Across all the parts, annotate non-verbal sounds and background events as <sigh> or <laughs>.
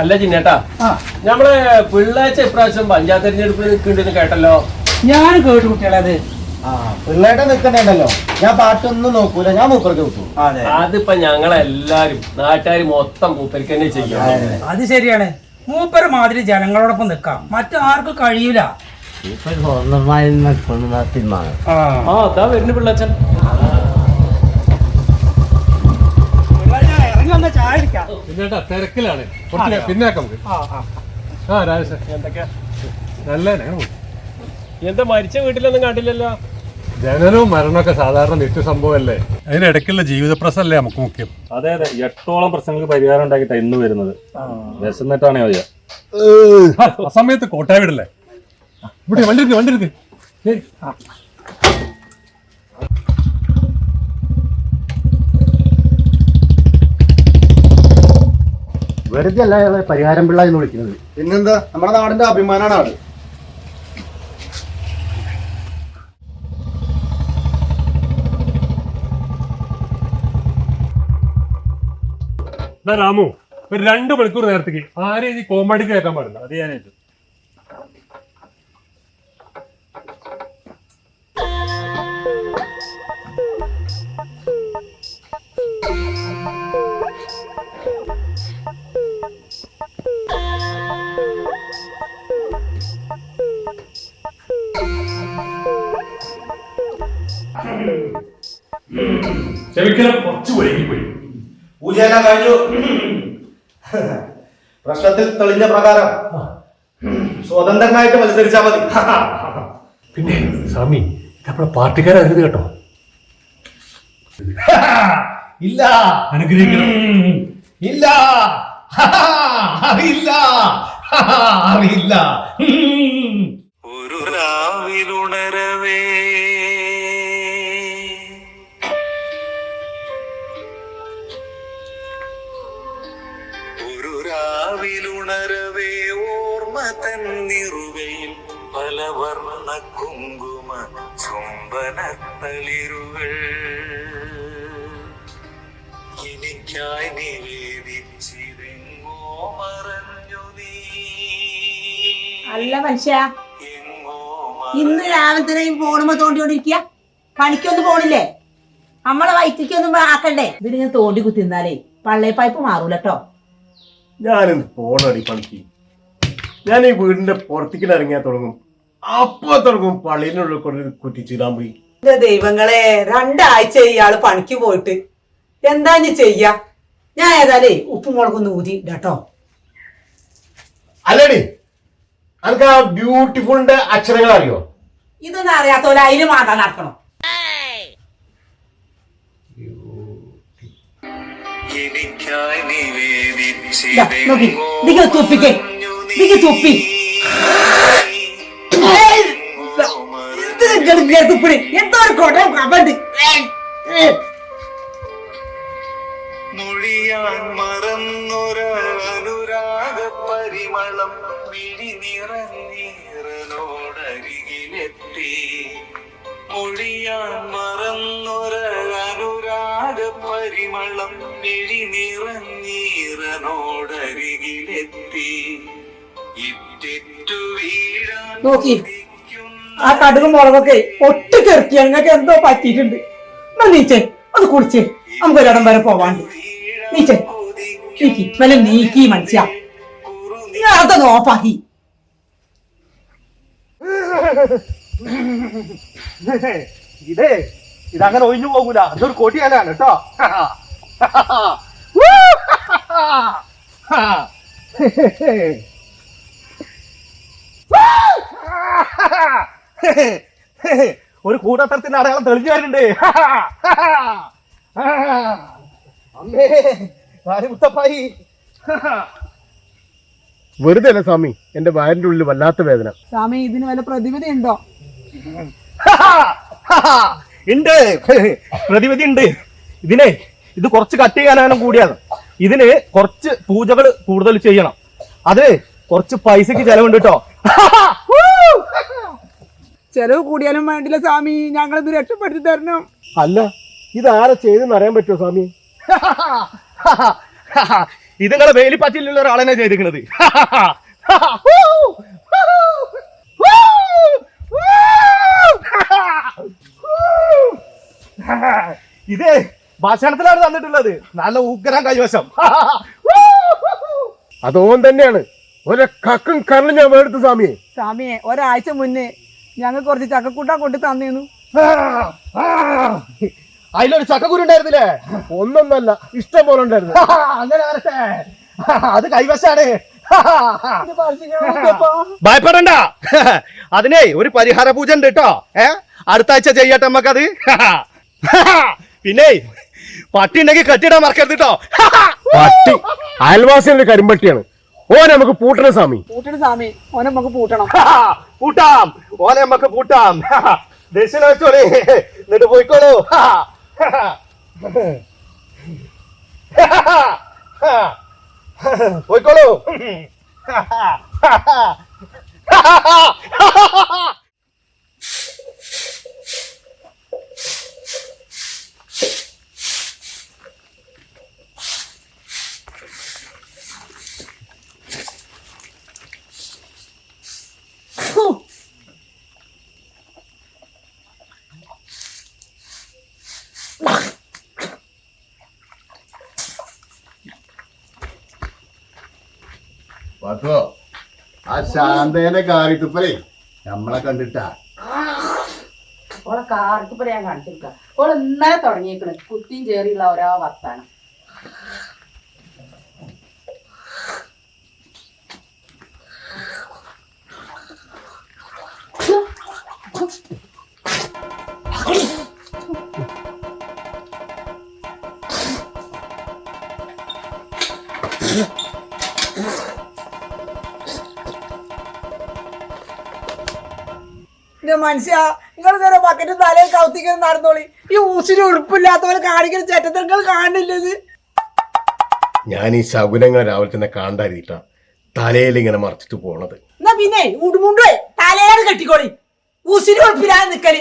അല്ല ചിന്നേട്ടാ നമ്മളെ പിള്ളാഴ്ച ഇപ്രാവശ്യം പഞ്ചായത്ത് തെരഞ്ഞെടുപ്പിൽ നിൽക്കുന്നുണ്ടെന്ന് കേട്ടല്ലോ? ഞാൻ കേട്ടു കുട്ടികളെ അത്. ആ പിള്ളേട്ട നിൽക്കണ്ടല്ലോ. ഞാൻ പാട്ടൊന്നും നോക്കൂല ഞാൻ മൂപ്പർക്ക് വിട്ടു അതെ. അതിപ്പോ ഞങ്ങളെല്ലാരും നാട്ടുകാർ മൊത്തം മൂപ്പരിക്ക് തന്നെ ചെയ്യും. അത് ശരിയാണ്. മൂപ്പര് മാതിരി ജനങ്ങളോടൊപ്പം നിൽക്കാം. മറ്റാർക്കും കഴിയൂല. സ്വന്തമായി ആ ആ അതാ വരുന്നു പിള്ളച്ചൻ. പിന്നേട്ടാ തിരക്കിലാണ്. കുറച്ച് പിന്നേക്കാം. ആ രാജേഷ്. എന്തൊക്കെയാ നല്ല. എന്താ മരിച്ച വീട്ടിലൊന്നും കണ്ടില്ലല്ലോ? ജനനവും മരണമൊക്കെ സാധാരണ നിത്യ സംഭവമല്ലേ? അതിനിടയ്ക്കുള്ള ജീവിത പ്രശ്നമല്ലേ നമുക്ക് മുഖ്യം? അതെ അതെ. എട്ടോളം പ്രശ്നങ്ങൾക്ക് പരിഹാരം ഉണ്ടാക്കിയിട്ടാണ് ഇന്ന് വരുന്നത്. വിശന്നിട്ടാണേ ആ സമയത്ത് കോട്ടായ വിടല്ലേ? ഇവിടെ വണ്ടി എടുക്ക് വണ്ടി എടുക്ക്. വെറുതെ അല്ല അയാളെ പരിഹാരം പിള്ള എന്ന് വിളിക്കുന്നത്. പിന്നെന്താ? നമ്മുടെ നാടിന്റെ അഭിമാനാണ് ആൾ രാമു ഒരു രണ്ട് മണിക്കൂർ നേരത്തേക്ക് ആരെയും ഈ കോമാടിക്ക് കയറ്റാൻ പാടില്ല. അത് ഞാനേറ്റു. ക്ഷമിക്കണം കുറച്ച് വൈകിപ്പോയി പൂജയെല്ലാം കഴിഞ്ഞു. പ്രശ്നത്തിൽ തെളിഞ്ഞ പ്രകാരം സ്വതന്ത്രമായിട്ട് മത്സരിച്ചാൽ മതി. പിന്നെ സ്വാമി നമ്മളെ പാർട്ടിക്കാരരുത് കേട്ടോ. ഇല്ല. അനുഗ്രഹിക്കണം. ഇല്ല. അറിയില്ല അറിയില്ല. ചുംബനത്തളിരുകൾ എനിക്കായി നിവേദിച്ചിരെങ്ങോ മറഞ്ഞു നീ. അല്ല മനുഷ്യ എങ്ങോ ഇന്ന് രാവിലെ തന്നെ ഈ ഫോണുമ്പോ തോണ്ടിക്കൊണ്ടിരിക്കുക പണിക്കൊന്നും പോണില്ലേ? നമ്മളെ വയറ്റിക്കൊന്നും ആക്കണ്ടേ? ഇതിങ്ങനെ തോണ്ടി കുത്തിന്നാലേ പള്ളേ പൈപ്പ് മാറൂല കേട്ടോ ഞാനിന്ന് പോണടി പണിക്ക്. ഞാൻ ഈ വീടിന്റെ പുറത്തേക്ക് ഇറങ്ങിയാൽ തുടങ്ങും. അപ്പൊ തുടങ്ങും പള്ളിയിനുള്ളിൽ കൊണ്ട് കുറ്റിച്ചിടാൻ പോയി എന്റെ ദൈവങ്ങളെ രണ്ടാഴ്ച ഇയാൾ പണിക്ക് പോയിട്ട് എന്താ ഇനി ചെയ്യാ ഞാൻ ഏതായാലേ ഉപ്പും മുളകൊന്ന് ഊതി കേട്ടോ അല്ലടി അനക്ക് ആ ബ്യൂട്ടിഫുളിന്റെ അക്ഷരങ്ങൾ അറിയോ ഇതൊന്നും അറിയാത്തോലെ അതിന് മാതാ നടക്കണം എനിക്കായി നോക്കി. ഇതിങ്ങ് തുപ്പിക്കേ. തുപ്പി. ഇങ്ങട് ഇങ്ങനെ തുപ്പിടി. എന്തോ ഒരു കൊട കബണ്ട് മൊഴിയാൻ മറന്നൊരനുരാഗ പരിമളം മിഴി നിറഞ്ഞീറനോടരികിലെത്തി. മൊഴിയാൻ മറന്നൊരനുരാഗ പരിമളം മിഴി നിറഞ്ഞീറനോടരികിലെത്തി. നോക്കി. ആ കടുക് മുളകൊക്കെ ഒട്ടി തെറിക്കി ഞങ്ങൾക്ക് എന്തോ പറ്റിയിട്ടുണ്ട്. എന്നാ നീച്ചേ അത് കുടിച്ചേ നമുക്ക് ഒരിടം വരെ പോവാണ്ട്. നീച്ചേ നീക്കി വല്ല നീക്കി മനുഷ്യ. ഇതേ ഇതങ്ങനെ ഒഴിഞ്ഞു പോകൂല. അതൊരു കൊടിയാനാണ് കേട്ടോ. <laughs> <laughs> <laughs> ഒരു കൂടത്തരത്തിന്റെ അടയാളം തെളിഞ്ഞു വരുന്നുണ്ട്. <laughs> അമ്മേ മുത്തപ്പായി. <laughs> വെറുതെ അല്ല സ്വാമി എന്റെ വയറിന്റെ ഉള്ളിൽ വല്ലാത്ത വേദന. സ്വാമി ഇതിന് വല്ല പ്രതിവിധി ഉണ്ടോ. ഉണ്ട് പ്രതിവിധി ഉണ്ട് ഇതിനെ ഇത് കുറച്ച് കട്ട് ചെയ്യാനും കൂടിയാണ്. ഇതിന് കുറച്ച് പൂജകൾ കൂടുതൽ ചെയ്യണം. അത് കുറച്ച് പൈസക്ക് ചെലവുണ്ട് കേട്ടോ. ചെലവ് കൂടിയാലും വേണ്ടില്ല സ്വാമി. ഞങ്ങളിത് രക്ഷപ്പെടുത്തി തരണം. അല്ല ഇതാരെ ആരാ ചെയ്തെന്ന് അറിയാൻ പറ്റുമോ സ്വാമി? <laughs> ഇത് നിങ്ങളെ വേലി പറ്റിലുള്ള ഒരാളെന്നെ ചെയ്തിരിക്കുന്നത്. <laughs> ഇത് ഭക്ഷണത്തിലാണ് തന്നിട്ടുള്ളത്. നല്ല ഉഗ്രം കൈവശം. അതോൻ തന്നെയാണ്. ഒരു കക്കും കരളും ഞാൻ സ്വാമിയെ. സ്വാമിയെ ഒരാഴ്ച മുന്നേ ഞങ്ങൾ കുറച്ച് ചക്കക്കൂട്ട കൊണ്ട് തന്നിരുന്നു. <laughs> അതിലൊരു ചക്കക്കുരു ഉണ്ടായിരുന്നില്ലേ? ഒന്നൊന്നല്ല ഇഷ്ടം പോലെ ഉണ്ടായിരുന്നു. <laughs> അങ്ങനെ വരട്ടെ. <laughs> അത് കൈവശാണ്. ഭയപ്പെടണ്ട. അതിനെ ഒരു പരിഹാര പൂജ ഉണ്ട് കേട്ടോ. ഏ? അടുത്ത ആഴ്ച ചെയ്യട്ടെ നമുക്കത് പിന്നെ പട്ടി ഉണ്ടെങ്കിൽ കെട്ടിടാൻ മറക്കരുത് കേട്ടോ. പട്ടി. അയൽവാസിയുടെ കരിമ്പട്ടിയാണ്. ഓനെ നമുക്ക് പൂട്ടണ സ്വാമി. പൂട്ടണം സ്വാമി ഓനെ നമുക്ക് പൂട്ടണം. പൂട്ടാം. ഓനെ നമുക്ക് പൂട്ടാം. <laughs> ദക്ഷിണ വെച്ചോളി. എന്നിട്ട് പോയിക്കോളൂ. <laughs> പോയിക്കോളൂ. <laughs> വാസോ ആ ശാന്തേനെ കാറിത്തുപ്പലേ നമ്മളെ കണ്ടിട്ടാ. ഓളെ ഇപ്പൊ ഞാൻ കാണിച്ചിരിക്ക. ഓളെ ഇന്നലെ തുടങ്ങിയേക്കണ്. കുട്ടിയും ചേറിയുള്ള ഓരോ വർത്താനം. എന്റെ മനുഷ്യ നിങ്ങൾ നേരെ ബക്കറ്റ് തലയിൽ കൗത്തിക്കുന്ന നടന്നോളി. ഈ ഊസിന് ഉടുപ്പില്ലാത്തവരെ കാണിക്കുന്ന ചേട്ടത്തിൽ കാണില്ലത് ഞാൻ ഈ ശകുനങ്ങൾ രാവിലെ തന്നെ കാണ്ടായിരിട്ടാ തലയിൽ ഇങ്ങനെ മറച്ചിട്ട് പോണത്. എന്നാ പിന്നെ ഉടുമുണ്ടേ തലയാണ് കെട്ടിക്കോളി. ഊസിന് ഉടുപ്പില്ലാതെ നിക്കൽ.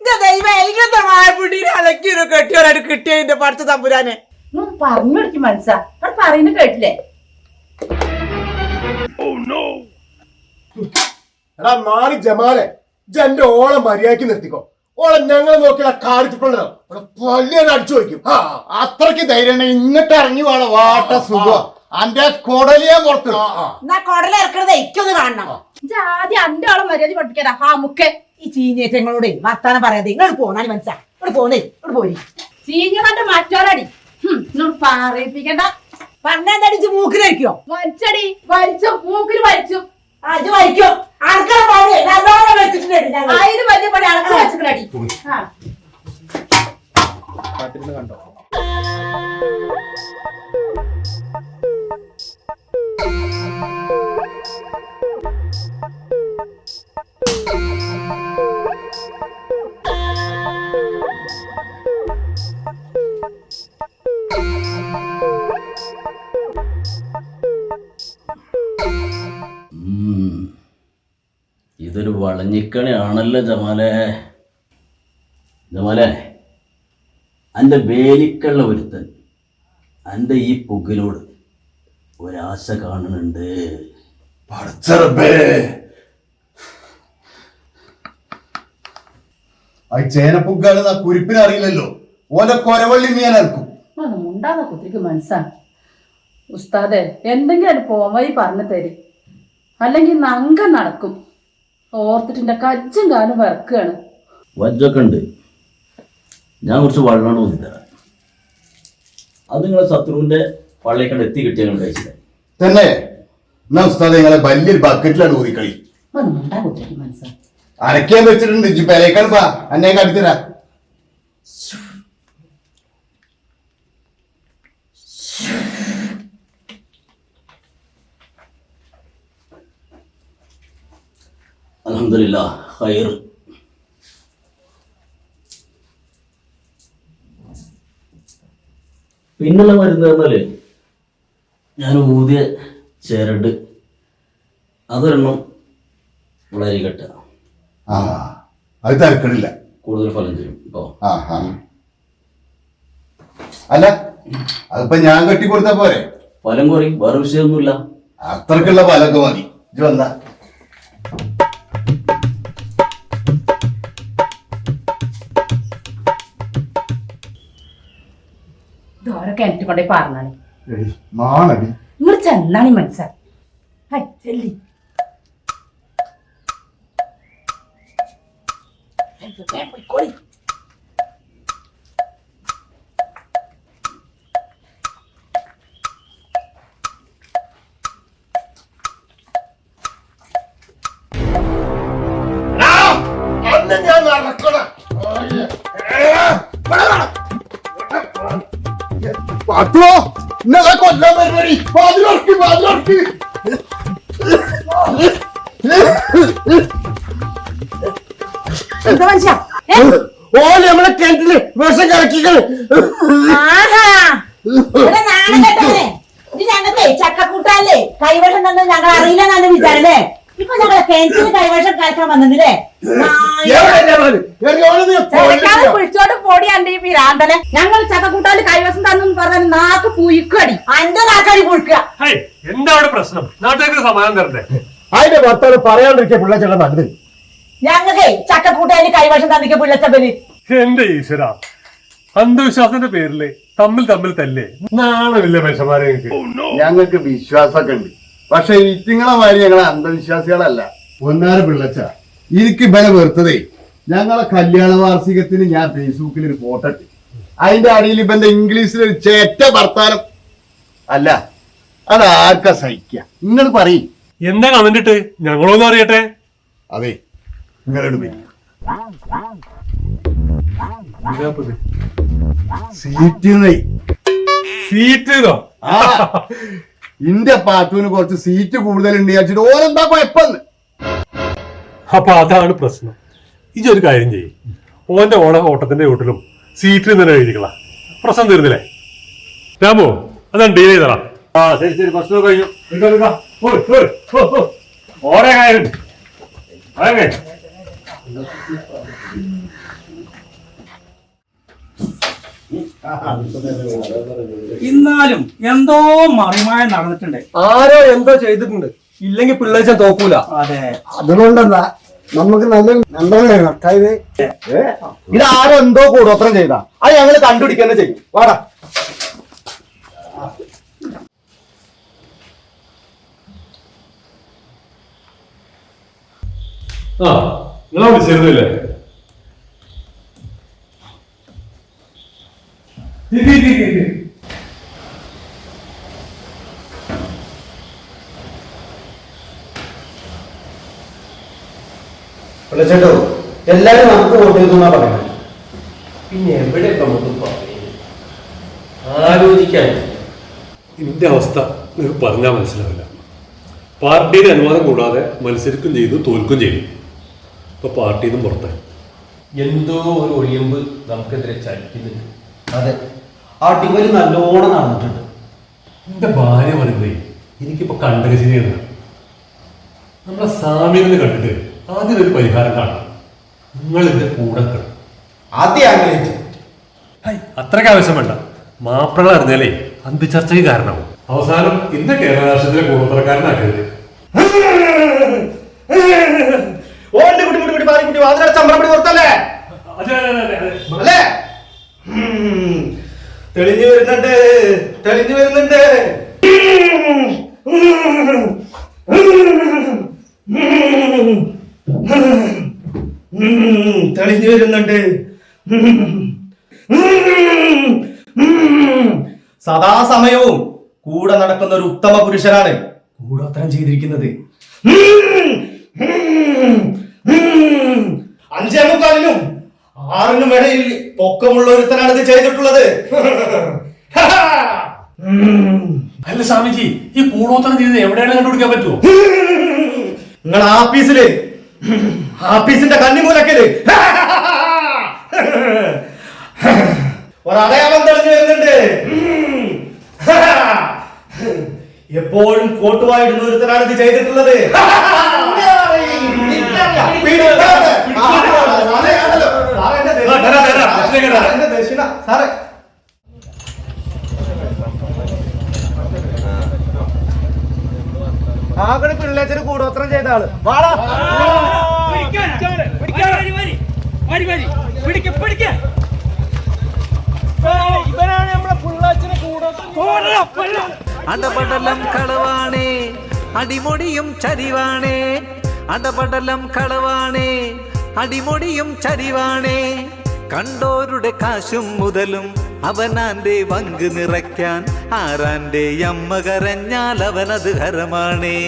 ജമാലേ ദൈവം ഇങ്ങനത്തെ മായപ്പിട്ടീനെ അലക്കിയൊരു കെട്ടിയോരായിട്ട് കിട്ടിയതിന്റെ പഠിച്ച തമ്പുരാനെ? നിങ്ങൾ പറഞ്ഞു കൊടുക്കും മനസ്സാ. അവിടെ പറയുന്നത് കേട്ടില്ലേ? എടാ നാല് ജമാലെ. ഇജ്ജ് ഓളെ ഓളം മര്യാദയ്ക്ക് നിർത്തിക്കോ. ഓളെ ഞങ്ങളെ നോക്കിയാ കാണിച്ചിട്ടുണ്ടോ അടിച്ചു വയ്ക്കും ആ അത്രയ്ക്ക് ധൈര്യം ഇങ്ങോട്ട് ഇറങ്ങി വേണ വാട്ട സുഖം. അന്റെ കൊടലിയെ പുറത്ത്. എന്നാ കൊടല ഇറക്കണത് എനിക്കൊന്ന് കാണണം. ആദ്യം അന്റെ ആളെ മര്യാദ പഠിപ്പിക്കാരാ ആ മുക്കെ. ഈ ചീഞ്ഞേറ്റങ്ങളോടെ വർത്താനം പറയാതെ ഇങ്ങോട്ട് പോന്നാലും മനസ്സാ ഇവിടെ പോന്നേ ഇവിടെ പോരി. ചീഞ്ഞവന്റെ മറ്റോരടി പറയിപ്പിക്കണ്ട. പണ്ടെന്തടിച്ച് മൂക്കിലടിക്കോ വലിച്ചടി വലിച്ചു മൂക്കിൽ വലിച്ചു. അത് വഹിക്കോ ഇതൊരു വളഞ്ഞിക്കണിയാണല്ലോ ജമാലെ. ജമാലെ എന്റെ വേലിക്കള്ള ഒരുത്തൻ എന്റെ ഈ പുകിനോട് ഒരാശ കാണുന്നുണ്ട്. ആ ചേനപ്പുക്കാണ് ആ കുരിപ്പിനെ അറിയില്ലല്ലോ. കൊരവള്ളി കുത്തിരിക്ക് ഉസ്താദെ എന്തെങ്കിലും അത് പോവഴി പറഞ്ഞു തരി. അല്ലെങ്കിൽ നങ്ക നടക്കും. ഓർത്തിട്ട് കജ്ജും കാലും വിറക്കുകയാണ്. വജ്ജൊക്കെ ഉണ്ട്. ഞാൻ കുറച്ച് വെള്ളം ഊന്നിത്തരാം തരാം അത് നിങ്ങളെ ശത്രുവിന്റെ പള്ളിക്കണ്ട് എത്തി കിട്ടിയ കഴിച്ചില്ല? തന്നെ. എന്നാ ഉസ്താദ് നിങ്ങളെ വലിയൊരു ബക്കറ്റിലാണ് ഊതിക്കളി മനസ്സാ. അരക്കാൻ വെച്ചിട്ടുണ്ട്. ഇജ്ജ് പെരേക്കാണ് പാ. അലഹമില്ല ഹൈർ പിന്നുള്ള മരുന്ന് പറഞ്ഞാൽ ഞാൻ ഊതിയ ചേരട്ട് അതൊരെണ്ണം വളരെ കെട്ട അത് തരക്കണില്ല കൂടുതൽ ഫലം ചെയ്യും ഇപ്പോ. അല്ല അതിപ്പോ ഞാൻ കെട്ടി കൊടുത്താ പോരെ? ഫലം കുറയും വേറെ വിഷയമൊന്നുമില്ല. അത്രക്കുള്ള ഫലമൊക്കെ മതി. ഇത് വന്ന. ഇതോരോ കിണറ്റ് കൊണ്ടേ പറഞ്ഞാണ് നിങ്ങൾ ചെന്നാണി മനസ്സിലായി ചെല്ലി. പോയിക്കോളി. പാട്ടോ ഇന്നലെ പരിപാടി വാതിലോർക്ക് വാതിലോർക്ക് പിരാന്തനെ ഞങ്ങൾ ചക്കക്കൂട്ടാൽ കൈവശം തന്നു പറഞ്ഞാൽ നാക്ക് പുയിക്കടി അന്റെ നാക്കടി പുഴുക്കുക എന്താണ് എന്താ അവിടെ പ്രശ്നം? നാട്ടുകാർക്ക് സമാധാനം തരണ്ടേ? അതിന്റെ ഭർത്താവ് പറയാണ്ടിരിക്കുക പിള്ളച്ചേട്ടൻ നല്ലത്. ഞങ്ങൾക്ക് ചക്കക്കൂട്ടാൽ കൈവശം തന്നിക്ക പുള്ളച്ചബൽ എന്റെ ഈശ്വര. അന്ധവിശ്വാസത്തിന്റെ പേരിൽ തമ്മിൽ തമ്മിൽ തല്ലേ. നാണമില്ല മനുഷ്യന്മാരെ നിങ്ങൾക്ക്? ഞങ്ങൾക്ക് വിശ്വാസമൊക്കെ ഉണ്ട്. പക്ഷെ ഇറ്റിങ്ങളെ മാതിരി ഞങ്ങളെ അന്ധവിശ്വാസികളല്ല. ഒന്നാറ് പിള്ളച്ച എനിക്ക് ബല വെറുത്തതേ. ഞങ്ങളെ കല്യാണ വാർഷികത്തിന് ഞാൻ ഫേസ്ബുക്കിൽ ഒരു ഫോട്ടോ ഇട്ട്. അതിന്റെ അടിയിൽ ഇപ്പൊ എന്റെ ഇംഗ്ലീഷിൽ ഒരു ചേറ്റ വർത്താനം. അല്ല അത് ആർക്കാ സഹിക്ക? നിങ്ങൾ പറയും. എന്താ കമന്റ് ഇട്ട്? ഞങ്ങളൊന്നും അറിയട്ടെ. അതെ നിങ്ങളോട് സീറ്റ് സീറ്റ് ഇന്റെ പാത്തുവിന് കുറച്ച് സീറ്റ് കൂടുതലുണ്ട് വിചാരിച്ചിട്ട് ഓരെന്താ കുഴപ്പമെന്ന് അപ്പൊ അതാണ് പ്രശ്നം. ഇജൊരു കാര്യം ചെയ്യും. ഓന്റെ ഓണ ഓട്ടത്തിന്റെ വീട്ടിലും സീറ്റിൽ തന്നെ എഴുതിക്കളാ പ്രശ്നം തീർന്നില്ലേ? രാമോ അതാണ് ഡീൽ ചെയ്തടാ. ആ ശരി ശരി പ്രശ്നം കഴിഞ്ഞു. ഓരോ കാര്യം. അതങ്ങനെ എന്നാലും എന്തോ മറിമായ നടന്നിട്ടുണ്ട്. ആരോ എന്തോ ചെയ്തിട്ടുണ്ട്. ഇല്ലെങ്കിൽ പിള്ളേച്ച തോക്കൂല. അതെ. അതുകൊണ്ടെന്താ? നമുക്ക് നല്ല നല്ലതാണ് അതായത് ഇത് ആരോ എന്തോ കൂടോത്രം ചെയ്താ. അത് ഞങ്ങൾ കണ്ടുപിടിക്കുക ചെയ്യും. വാടാ. ആ നിങ്ങളെ വിളിച്ചിരുന്നില്ലേ? എല്ലാരും നമുക്ക് വോട്ട് ചെയ്തെന്നാ പറയുന്നത്? പിന്നെ എവിടെ നമുക്ക് ആലോചിക്കാൻ? ഇതിന്റെ അവസ്ഥ നിങ്ങൾക്ക് പറഞ്ഞാൽ മനസ്സിലാവില്ല. പാർട്ടിയുടെ അനുവാദം കൂടാതെ മത്സരിക്കും ചെയ്തു തോൽക്കും ചെയ്തു. ഇപ്പൊ പാർട്ടിയിൽ നിന്നും പുറത്തായി. എന്തോ ഒരു ഒളിയമ്പ് നമുക്കെതിരെ ചലിക്കുന്നുണ്ട്. അതെ. ആ ടീമിൽ നല്ലോണം നടന്നിട്ടുണ്ട്. എന്റെ ഭാര്യ പറയുന്നേ എനിക്കിപ്പോ കണ്ടകശിനിയാണ് നമ്മളെ സാമ്യനെ കണ്ടിട്ട് ആദ്യം ഒരു പരിഹാരം കാണണം. നിങ്ങൾ എന്റെ കൂടെ. ആദ്യം ഹൈ, അത്രയ്ക്ക് ആവശ്യം വേണ്ട. മാപ്പിള അറിഞ്ഞാലേ അന്തിച്ചർച്ചയ്ക്ക് കാരണമാവും. അവസാനം ഇന്ന് കേരള രാഷ്ട്രത്തിലെ കുട്ടി കുട്ടി കുട്ടി പാറി കുട്ടി പുറത്തല്ലേ അതെ അല്ലേ? തെളിഞ്ഞു വരുന്നുണ്ട് തെളിഞ്ഞു വരുന്നുണ്ട്. ഉം. തെളിഞ്ഞു വരുന്നുണ്ട്. സദാസമയവും കൂടെ നടക്കുന്ന ഒരു ഉത്തമ പുരുഷനാണ് കൂടോത്തരം ചെയ്തിരിക്കുന്നത്. അഞ്ചേ മുക്കാലിനും ആറിനും ഇടയിൽ പൊക്കമുള്ള ഒരുത്തനാണ് ഇത് ചെയ്തിട്ടുള്ളത്. അല്ല സ്വാമിജി ഈ കൂടോത്തരം ചെയ്ത് എവിടെയാണ് കണ്ടുപിടിക്കാൻ പറ്റുമോ നിങ്ങൾ ആഫീസിൽ ആഫീസിന്റെ കണ്ണിമൂലക്കൽ ഒരടയാളം തെളിഞ്ഞു വരുന്നുണ്ട് എപ്പോഴും കോട്ടുവായിടുന്ന ഒരുത്തനാണ് ഇത് ചെയ്തിട്ടുള്ളത് സാറേ ആകെ പിള്ളേച്ചന് കൂടോത്രം ചെയ്ത ആൾ. വാടാ. നമ്മളെ കൂടോത്രം അടപടലം കളവാണേ അടിമുടിയും ചരിവാണേ. അടപടലം കളവാണേ അടിമുടിയും ചരിവാണേ. കണ്ടോരുടെ കാശും മുതലും അവനാന്റെ വങ്ക് നിറയ്ക്കാൻ ആരാന്റെ അമ്മ കരഞ്ഞാൽ അവനത് ഹരമാണേ.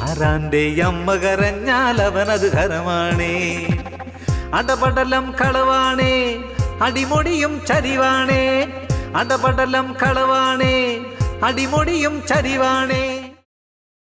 ആരാന്റെ അമ്മ കരഞ്ഞാൽ അവനത് ഹരമാണേ. അടപടലം കളവാണേ അടിമുടിയും ചരിവാണേ. അടപടലം കളവാണേ അടിമുടിയും ചരിവാണേ.